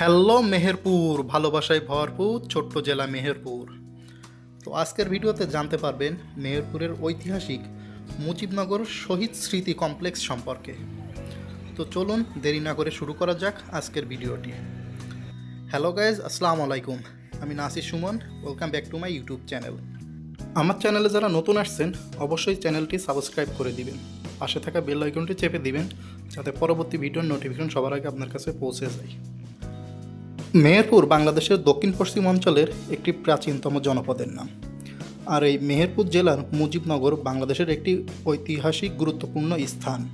Hello Meherpur, ভালোবাসায় ভরপুর, ছোট্ট জেলা মেহেরপুর। তো আজকের ভিডিওতে জানতে পারবেন মেহেরপুরের ঐতিহাসিক মুজিবনগর শহীদ স্মৃতি কমপ্লেক্স সম্পর্কে। তো চলুন দেরি না করে শুরু করা যাক আজকের ভিডিওটি। হ্যালো গাইজ, আসসালামু আলাইকুম। আমি Nasir Suman, welcome back to my YouTube channel. আমার চ্যানেলে যারা নতুন আসছেন, অবশ্যই চ্যানেলটি সাবস্ক্রাইব করে দিবেন। পাশে থাকা বেল আইকনটি চেপে দিবেন, যাতে পরবর্তী ভিডিওর নোটিফিকেশন সবার আগে আপনার কাছে পৌঁছে যায়। মেহেরপুর বাংলাদেশের দক্ষিণ পশ্চিম অঞ্চলের একটি প্রাচীনতম জনপদের নাম। আর এই মেহেরপুর জেলার মুজিবনগর বাংলাদেশের একটি ঐতিহাসিক গুরুত্বপূর্ণ স্থান।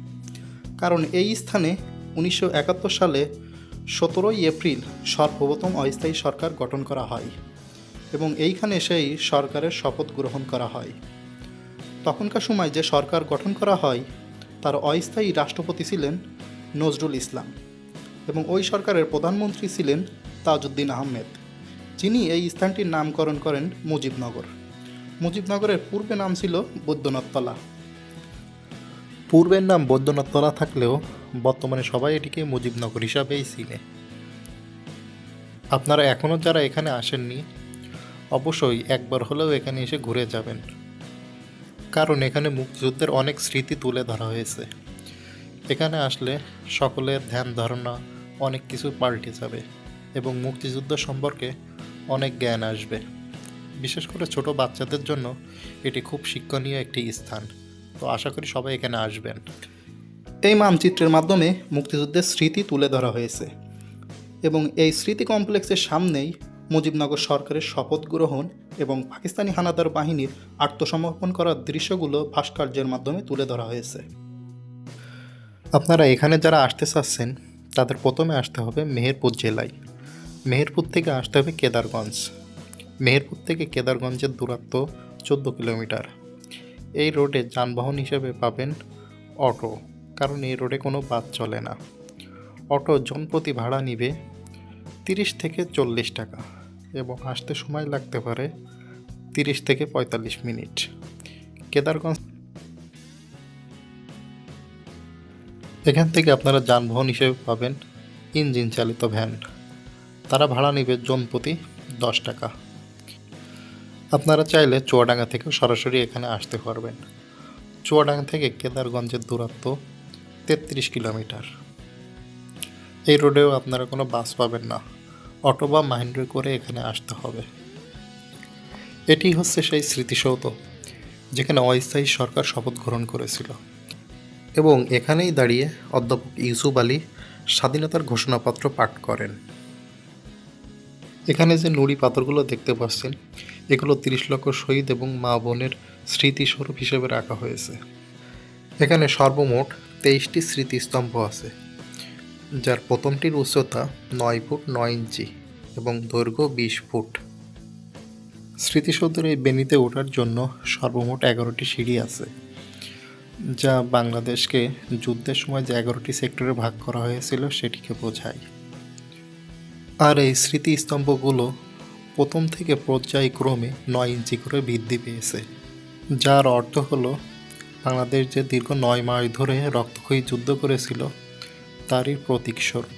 কারণ এই স্থানে উনিশশো একাত্তর সালে সতেরোই এপ্রিল সর্বপ্রথম অস্থায়ী সরকার গঠন করা হয় এবং এইখানে সেই সরকারের শপথ গ্রহণ করা হয়। তখনকার সময় যে সরকার গঠন করা হয়, তার অস্থায়ী রাষ্ট্রপতি ছিলেন নজরুল ইসলাম এবং ওই সরকারের প্রধানমন্ত্রী ছিলেন তাজউদ্দিন আহমেদ। যিনি এই স্থানটির নামকরণ করেন মুজিবনগর। মুজিবনগরের পূর্বে নাম ছিল বৈদ্যনাথতলা। পূর্বের নাম বৈদ্যনাথতলা থাকলেও বর্তমানে সবাই এটিকে মুজিবনগর হিসাবেই চিনে। আপনারা এখনও যারা এখানে আসেননি, অবশ্যই একবার হলেও এখানে এসে ঘুরে যাবেন। কারণ এখানে মুক্তিযুদ্ধের অনেক স্মৃতি তুলে ধরা হয়েছে। এখানে আসলে সকলের ধ্যান, ধারণা অনেক কিছু পাল্টে যাবে। এবং মুক্তিযুদ্ধ সম্পর্কে অনেক জ্ঞান আসবে। বিশেষ করে ছোট বাচ্চাদের জন্য এটি খুব শিক্ষণীয় একটি স্থান। তো আশা করি সবাই এখানে আসবেন। এই মানচিত্রের মাধ্যমে মুক্তিযুদ্ধের স্মৃতি তুলে ধরা হয়েছে এবং এই স্মৃতি কমপ্লেক্সের সামনেই মুজিবনগর সরকারের শপথ গ্রহণ এবং পাকিস্তানি হানাদার বাহিনীর আত্মসমর্পণ করার দৃশ্যগুলো ভাস্কর্যের মাধ্যমে তুলে ধরা হয়েছে। আপনারা এখানে যারা আসতে চাচ্ছেন, তাদের প্রথমে আসতে হবে মেহেরপুর জেলায়। মেহেরপুর থেকে আসতে হবে কেদারগঞ্জ। মেহেরপুর থেকে কেদারগঞ্জের দূরত্ব চোদ্দ কিলোমিটার। এই রোডে যানবাহন হিসেবে পাবেন অটো, কারণ এই রোডে কোনো বাস চলে না। অটো জনপ্রতি ভাড়া নিবে তিরিশ থেকে চল্লিশ টাকা এবং আসতে সময় লাগতে পারে তিরিশ থেকে পঁয়তাল্লিশ মিনিট। কেদারগঞ্জ এখান থেকে আপনারা যানবাহন হিসেবে পাবেন ইঞ্জিন চালিত ভ্যান। তারা ভাড়া নেবে জন প্রতি দশ টাকা। আপনারা চাইলে চুয়াডাঙ্গা থেকে সরাসরি এখানে আসতে পারবেন। চুয়াডাঙ্গা থেকে কেদারগঞ্জের দূরত্ব তেত্রিশ কিলোমিটার। এই রোডেও আপনারা কোনো বাস পাবেন না। অটো বা মাহিন্দ্রে করে এখানে আসতে হবে। এটি হচ্ছে সেই স্মৃতিসৌধ যেখানে অস্থায়ী সরকার শপথ গ্রহণ করেছিল এবং এখানেই দাঁড়িয়ে অধ্যাপক ইউসুফ আলী স্বাধীনতার ঘোষণাপত্র পাঠ করেন। এখানে যে নুড়ি পাথরগুলো দেখতে পাচ্ছেন, এগুলো তিরিশ লক্ষ শহীদ এবং মা বোনের স্মৃতিস্বরূপ হিসেবে রাখা হয়েছে। এখানে সর্বমোট তেইশটি স্মৃতিস্তম্ভ আছে, যার প্রথমটির উচ্চতা নয় ফুট নয় ইঞ্চি এবং দৈর্ঘ্য বিশ ফুট। স্মৃতিসৌধের এই বেনিতে ওঠার জন্য সর্বমোট এগারোটি সিঁড়ি আছে, যা বাংলাদেশকে যুদ্ধের সময় যে এগারোটি সেক্টরে ভাগ করা হয়েছিল সেটিকে বোঝায়। আর এই স্মৃতিস্তম্ভগুলো প্রথম থেকে পর্যায়ক্রমে নয় ইঞ্চি করে বৃদ্ধি পেয়েছে, যার অর্থ হলো বাংলাদেশ যে দীর্ঘ নয় মাস ধরে রক্তক্ষয়ী যুদ্ধ করেছিল, তারই প্রতীক স্বরূপ